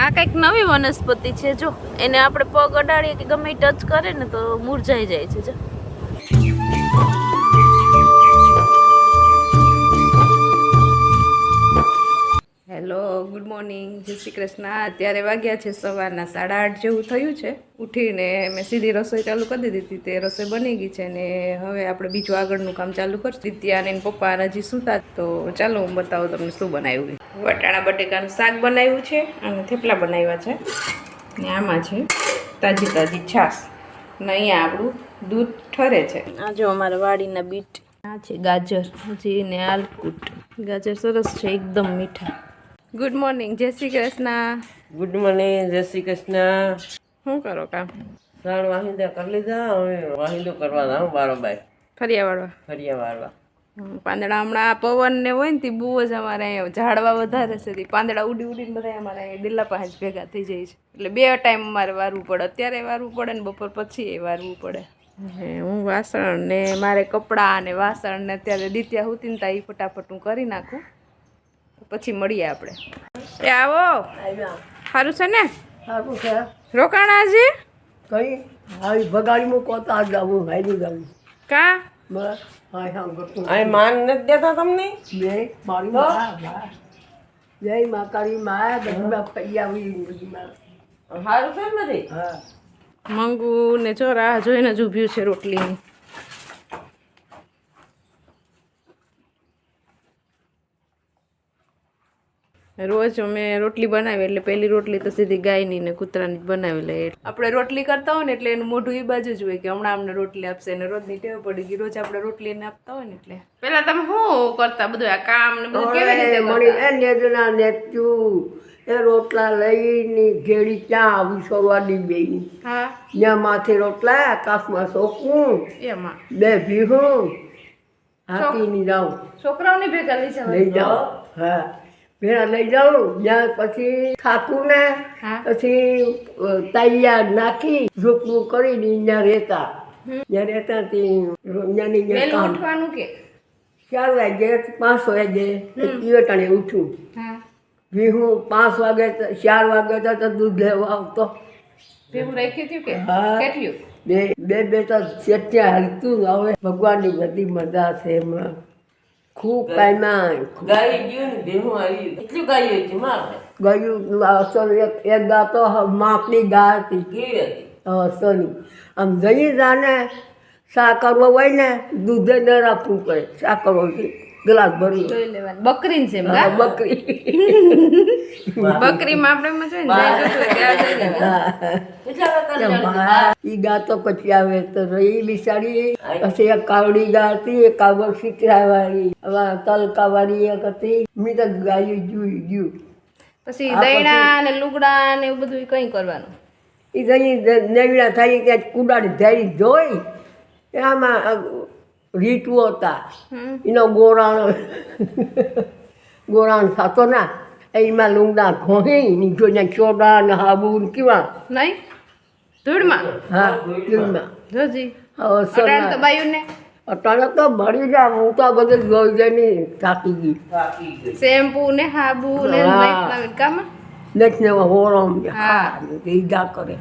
આ કંઈક નવી વનસ્પતિ છે, જો એને આપણે પગ અડાડીએ કે ગમે ટચ કરે ને તો મુરઝાઈ જાય છે, જો. Hello, good morning. Jai Shri Krishna. અત્યારે વાગ્યા છે સવારના સાડા આઠ જેવું થયું છે. ઉઠીને મેં સીધી રસોઈ ચાલુ કરી દીધી હતી. તે રસોઈ બની ગઈ છે ને હવે આપણે બીજું આગળનું કામ ચાલુ કરશું. દિત્યા અને પપ્પા હજી સુતા. તો ચાલો હું બતાવું તમને શું બનાવ્યું વટાણા, બટેકાનું શાક બનાવ્યું છે અને થેપલા બનાવ્યા છે. ને આમાં છે તાજી તાજી છાશ. ને અહીંયા આપણું દૂધ ઠરે છે. આ જો અમારા વાડીના બીટ. આ છે ગાજર. હજી ને આલકૂટ. ગાજર સરસ છે, એકદમ મીઠા. Good morning Jai Shri Krishna. Good morning Jai Shri Krishna. શું કરો કામ ત્રણ વાહિંદા કરી લીધા? હવે વાહિંદો કરવા જાઉં બારોબાર ફરિયા વાળવા. ફરિયા વાળવા. પાંદડા હમણાં પવન ને હોય ને તે બહુ જ અમારે અહીંયા ઝાડવા વધારે છે. પાંદડા ઉડી ઉડીને બધા અમારે દિલ્લા પાસે ભેગા થઈ જાય છે. એટલે બે ટાઈમ અમારે વારવું પડે. અત્યારે વારવું પડે ને બપોર પછી એ વારવું પડે. હે, હું વાસણ ને મારે કપડાં ને વાસણ ને અત્યારે દીત્યા હુતી ને તા ઈ ફટાફટ હું કરી નાખું. પછી મળીએ આપણે. એ આવો. સારું છે ને? સારું છે. રોકાણા છે કઈ? આવી ભગાડી મૂકો તો આજ આવું હારી ગયું કા? માન નથી દેતા તમને? બે મારી મા માં. જય મા કાળી માં બધીમાં ફરી આવી બધીમાં સારું છે ને બધી? હા. મંગુ ને જો રાહ જોઈને જ ઉભ્યું છે રોટલીની રોજ અમે રોટલી બનાવી એટલે પહેલી રોટલી તો સીધી ગાયની ને કૂતરાની જ બનાવી લઈએ આપણે રોટલી કરતા હોય ને એટલે એનું મોઢું એ બાજુ જ હોય કે હમણાં અમને રોટલી આપશે ને રોજની ટેવ પડી ગઈ રોજ આપણે રોટલી એને આપતા હોય ને એટલે. પેલા તમે શું કરતા બધું આ કામ ને બધું કેવી રીતે મણી એ રોટલા લઈને ઘેડી ક્યાં આવી સોરવાની બેની હા. ત્યાં માથે રોટલા આકાશમાં સોકવું એમાં. બે ભીહું. હાથીની જાઉં છોકરાઓને ભેગા લઈ જાઓ લઈ જાઓ. હા. ભેળા લઈ જાઉં ત્યાં પછી થાકું ને હા. પછી તૈયાર નાખી ઝૂપડું કરીને ત્યાં રહેતા. ત્યાં રહેતા ત્યાંની ઉઠવાનું કે? ચાર વાગે પાંચ વાગે ટીવટાણે ઉઠું. હા. ભીહું પાંચ વાગે ચાર વાગે તો દૂધ લેવા આવતો. ભેગું રાખ્યું હતું કે? હા. કેટલું? બે બે બે તો ચેટ્યા હાલતું હવે ભગવાનની બધી મજા છે એમાં. ખૂબ કાયમાં ગાઈ ગયું ને ભેહું આવી એટલું ગાયું હતી મારે? ગયું અસલ એક એક ગા તો માપની ગા હતી. કેવી હતી? અસલી આમ જઈ જાને શા કરવો હોય ને દૂધે ન રાખવું પડે. શા કરવો છે ગ્લાસ ભરી બકરી બકરીને છે એમ બકરી. બકરીમાં આપણે જોઈએ જાય જોતું હોય ત્યાં જોઈ લેવાનું. કેટલા વાગ્યા ઈ ગા પછી આવે તો રહી બિચારી પછી એક કાવડી ગા એક કાબર સિતરાવાળી હવે તલકાવાળી એક હતી. મેં તો ગાયું જોઈ ગયું. પછી દૈણા ને લુગડા ને એવું બધું કઈ કરવાનું? એ જઈ નેવડા થાય ત્યાં કુડાડી ધૈરી જોઈ આમાં અ, રીટું હતા. એનો ગોરાણ ગોરાણ થતો ના. એમાં લુંગડા ઘોહી નીચો ને ચોડા ને હાબુ ને કેવા નહીં ધૂળમાં હા એમાં જોજી હવે અટાણ તો સરના બાયું ને અટાણે તો ભરી જા હું તો બધું જોઈ જઈને થાકી ગઈ શેમ્પુ ને હાબુ ને હા. નવી કામાં હોરમ હા. ઈજા કરે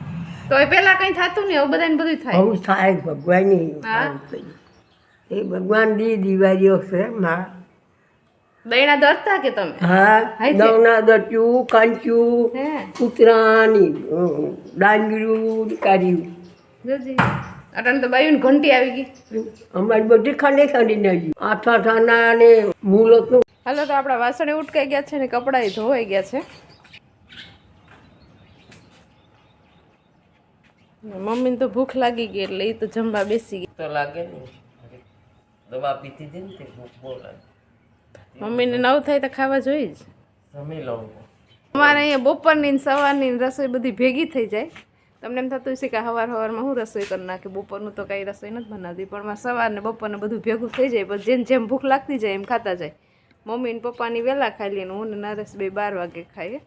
તો એ પેલા કઈ થતું નહીં હવે બધાને બધું થાય બહુ થાય ભગવાનની એ ભગવાન દી દિવાળીઓ છે મારા દૈણા દરતા કે તમે? હા. દવના દટ્યું કાંચ્યું હે. કૂતરાની ડાંગરું કાઢ્યું. જોજી. તો બાયું ઘંટી આવી ગઈ. અમારી બધી ખાંડી ખાંડી નાખી આઠ આઠ આના ને મૂલો તો હાલો તો આપણા વાસણે ઉટકાઈ ગયા છે ને કપડાં ધોવાઈ ગયા છે. મમ્મીને તો ભૂખ લાગી ગઈ એટલે એ તો જમવા બેસી ગઈ. તો લાગે નહીં દવા પીતી હતી ને તે ભૂખ બહુ લાગે. મમ્મીને નવ થાય તો ખાવા જોઈ જ. જમી લઉં અમારે અહીંયા બપોરની ને સવારની રસોઈ બધી ભેગી થઈ જાય. તમને એમ થતું હશે કે સવાર સવારમાં હું રસોઈ કરી નાખી? બપોરનું તો કાંઈ રસોઈ નથી બનાવતી પણ મારે સવારને બપોરને બધું ભેગું થઈ જાય. પછી જેમ જેમ ભૂખ લાગતી જાય એમ ખાતા જાય. મમ્મી ને પપ્પાની વહેલા ખાઈ લઈએ હું ને નરેશ બે બાર વાગે ખાઈએ.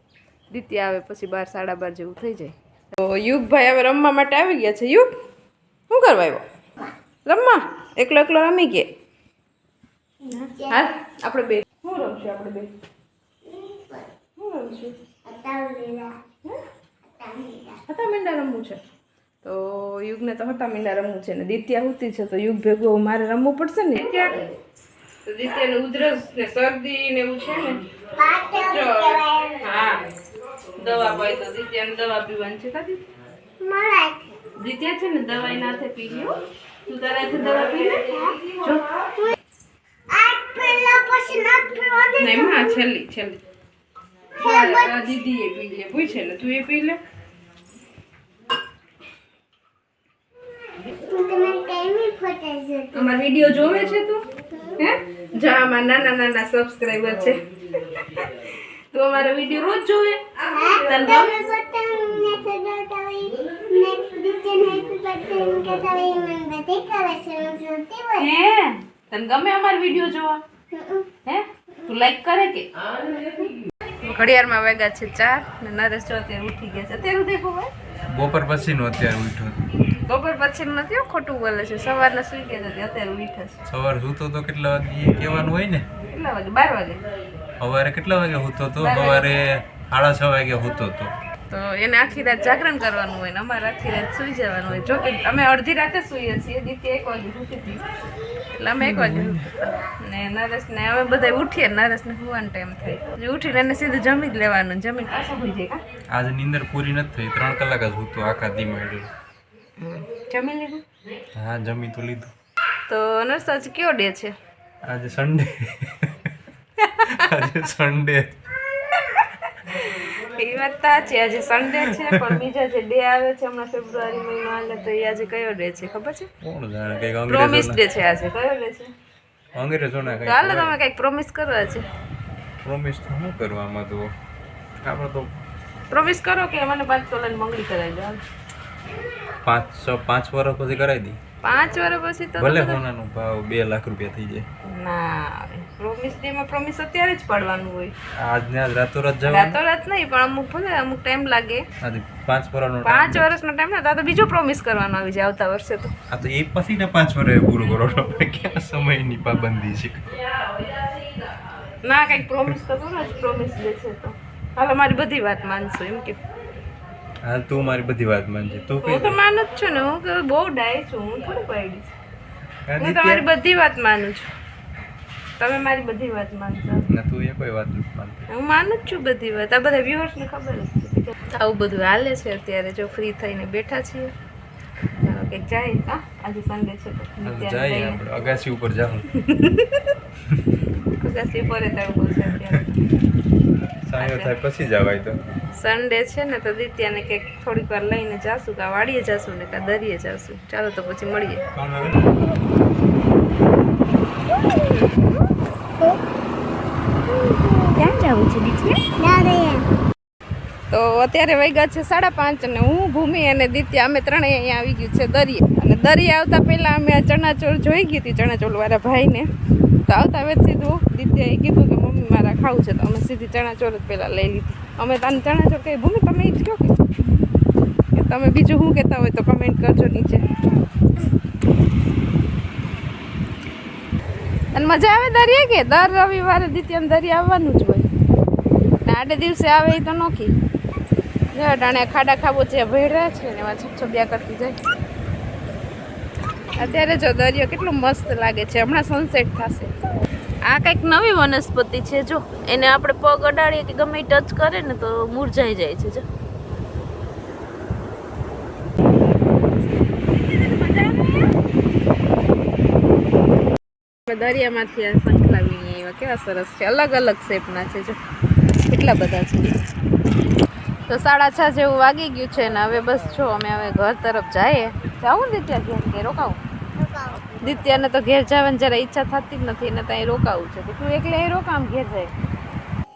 દીતી આવે પછી બાર સાડા બાર જેવું થઈ જાય. તો યુગભાઈ હવે રમવા માટે આવી ગયા છે. યુગ શું કરવા આવ્યો? રમવા? એકલો એકલો રમી કે હા? આપણે બે. શું રમશું આપણે બે? શું રમશું? હતા મીંડા રમવું છે. તો યુગને તો હતા મીંડા રમવું છે ને. દિત્યા હુતી છે તો યુગ ભેગો મારે રમવું પડશે ને? દિત્યા? તો દિત્યાને ઉધરસ ને શરદી ને એવું છે ને? હા. દવા પાઈ તો દિત્યાને દવા પીવાની છે કાદી દિત્યા છે ને દવાઈ નાથે પી લ્યો? તું તારે દવા પી લે? જો. નહીં. માં છેલ્લી છેલ્લી. દીદી એ પી લે. પૂછે ને તું એ પી લે. અમારા વીડિયો જોવે છે તું? હે? જા અમારા નાના નાના સબસ્ક્રાઇબર છે. તું અમારા વીડિયો રોજ જોવે? તને ગમે અમારા વીડિયો જોવા? હે? તું લાઈક કરે કે? ઘડિયાળમાં વાગ્યા છે ચાર ને નરેશ જો અત્યારે ઉઠી ગયા છે. અત્યારે ભાઈ બપોર પછીનું અત્યારે ઉઠ્યો બપોર પછી નથી હો, ખોટું બોલે છે. સવારના સુઈ ગયા હતા અત્યારે ઉઠે છે. સવાર સૂતો તો કેટલા વાગે કહેવાનું હોય ને? કેટલા વાગે? બાર વાગે? સવારે કેટલા વાગે સૂતો તો? સવારે સાડા છ વાગે સૂતો તો. તો એને આખી રાત જાગરણ કરવાનું હોય ને અમારે આખી રાત સુઈ જવાનું હોય. જો કે અમે અડધી રાતે સૂઈએ છીએ દીદી એક વાગે સૂતી હતી. એટલે અમે એક વાગે. ને નરેશને અમે બધા ઉઠીએ નરેશને સુવાનો ટાઈમ થાય. એટલે ઉઠીને એને સીધું જમી જ લેવાનું જમીન પાછું સુઈ જાય આજે નીંદર પૂરી નથી થઈ ત્રણ કલાક જ સૂતો આખા ધીમે જમી લીધું? હા જમી તો લીધું. તો નરેશ આજે કયો ડે છે? આજે સન્ડે આજે સન્ડે એ વાત તો સાચી. આજે સન્ડે છે પણ બીજા જે ડે આવે છે હમણાં ફેબ્રુઆરી મહિનો હાલે તો એ આજે કયો ડે છે ખબર છે? કોણ જાણે કંઈક પ્રોમિસ ડે છે આજે. કયો ડે છે? અંગ્રેજોના તો હાલો ચાલો તમે કઈ પ્રોમિસ કરવા છે. પ્રોમિસ તો શું કરવામાં તો? આપણે તો પ્રોમિસ કરો કે મને પાંચ તોલાની મંગળી કરાવી દો પાંચસો પાંચ વર્ષ પછી કરાવી દી. પાંચ વર્ષ પછી તો ભલે સોનાનો ભાવ બે લાખ રૂપિયા થઈ જાય. ના પ્રોમિસ ડે માં પ્રોમિસ અત્યારે જ પાડવાનું હોય. આજને આજ રાતોરાત જવાનું? રાતો રાત નહીં પણ અમુક ભલે અમુક ટાઈમ લાગે. પાંચ વર્ષનો પાંચ વર્ષનો ટાઈમ ને તો બીજો પ્રોમિસ કરવાનો આવી જાય આવતા વર્ષે તો. આ તો એ પછી ને પાંચ વર્ષે પૂરું કરો ક્યાં સમયની પાબંદી છે? ના કંઈક પ્રોમિસ તો કરો જ પ્રોમિસ ડે છે તો. હાલ મારી બધી વાત માનશો એમ કે. હાલ તું મારી બધી વાત માનજે. તું હું તો માનું જ છું ને હું બહુ ડાય છું હું થોડું પાડી છું હું તમારી બધી વાત માનું છું. તમે મારી બધી વાત માનશો. ના તું એ કોઈ વાત નથી માનતી. હું માનું જ છું બધી વાત. આ બધા વ્યુઅર્સને ખબર જ આવું બધું હાલે છે અત્યારે જો ફ્રી થઈને બેઠા છીએ. કંઈક જાય. હા આજે સન્ડે છે તો લઈને. આપણે. અગાસી ઉપર જાઉં. અગાસી પરે તડકો છે સાંયો થાય પછી જવાય તો. સન્ડે છે ને તો દિત્યાને કંઈક થોડીક વાર લઈને જાશું કા વાડીએ જાશું ને કા દરિયે જાશું. ચાલો તો પછી મળીએ. છે દીકરી તો અત્યારે વાગ્યા છે સાડા પાંચ અને હું ભૂમિ અને દિત્યા અમે ત્રણેય અહીંયા આવી ગયું છે દરિયા. અને દરિયા આવતા પહેલાં અમે આ ચણાચોળ જોઈ ગઈ હતી ચણાચોળવાળા ભાઈને. તો આવતા વેત સીધું દિત્યાએ કીધું કે મમ્મી મારા ખાવું છે. તો અમે સીધી ચણાચોળ જ પહેલાં લઈ લીધી. અમે તને ચણાચોળ કહી ભૂમિ તમે એ જ કહો કે તમે બીજું શું કહેતા હોય તો કમેન્ટ કરજો નીચે. અને મજા આવે દરિયા કે? દર રવિવારે દિત્યાને દરિયા આવવાનું જ હોય. આડે દિવસે આવે એ તો નોખી. જો અટાણે ખાડા ખાબો જે ભેડા છે ને એમાં છબછબિયા કરતી જાય. અત્યારે જો દરિયો કેટલો મસ્ત લાગે છે. હમણાં સનસેટ થશે. આ કંઈક નવી વનસ્પતિ છે જો. એને આપણે પગ અડાડીએ કે ગમે ટચ કરે ને તો મુરઝાઈ જાય છે, જો. દરિયામાંથી આ વીણી આવ્યા કેવા સરસ છે. અલગ અલગ શેપના છે, જો. કેટલા બધા છે? તો સાડા છ જેવું વાગી ગયું છે ને હવે બસ જો અમે હવે ઘર તરફ જઈએ. જાવું ને દિત્યા ઘેર કે રોકાવું? દિત્યાને તો ઘેર જવાની જરા ઈચ્છા થતી જ નથી એને ત્યાં રોકાવું છે. તો તું એકલે એ રોકામ ઘેર જાય.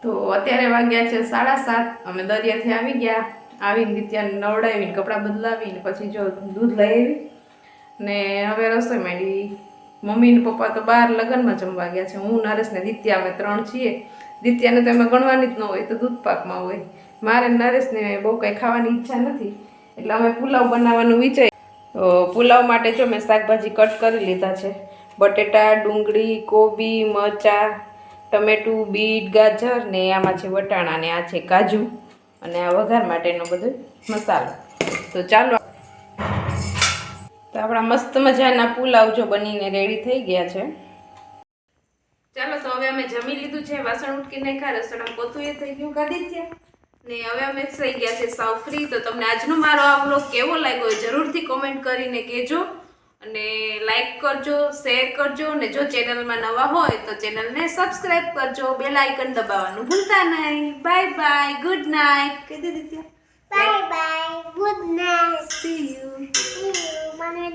તો અત્યારે વાગ્યા છે સાડા સાત અમે દરિયાથી આવી ગયા. આવીને દિત્યાને નવડાવીને કપડાં બદલાવીને પછી જો દૂધ લઈ આવી. ને હવે રસોઈ માંડી. મમ્મી ને પપ્પા તો બહાર લગ્નમાં જમવા ગયા છે. હું, નરેશ ને દિત્યા અમે ત્રણ છીએ. દિત્યાને તો એમાં ગણવાની જ ન હોય તો દૂધ પાકમાં હોય. મારે નરેશને બહુ કંઈ ખાવાની ઈચ્છા નથી. એટલે અમે પુલાવ બનાવવાનું વિચાર તો પુલાવ માટે જો મેં શાકભાજી કટ કરી લીધા છે. બટેટા, ડુંગળી, કોબી, મરચાં, ટમેટું, બીટ, ગાજર ને આમાં છે વટાણા ને આ છે કાજુ અને આ વઘાર માટેનો બધો મસાલો. તો ચાલો તો આપણા મસ્ત મજાના પુલાવ જો બનીને રેડી થઈ ગયા છે. ચાલો તો હવે અમે જમી લીધું છે, વાસણ ઉટકી નાખ્યા રસોડા પોતું એ થઈ ગયું કાઢી ત્યાં ને હવે અમે થઈ ગયા છે સાવ ફ્રી તો તમને આજનો મારો આ બ્લોગ કેવો લાગ્યો જરૂરથી કોમેન્ટ કરીને કહેજો. અને લાઈક કરજો શેર કરજો. અને જો ચેનલમાં નવા હોય તો ચેનલને સબસ્ક્રાઇબ કરજો. બેલ આઇકન દબાવવાનું ભૂલતા નહીં. બાય બાય ગુડ નાઇટ કહી દીધી Bye bye. Good night. See you. See you. Mama,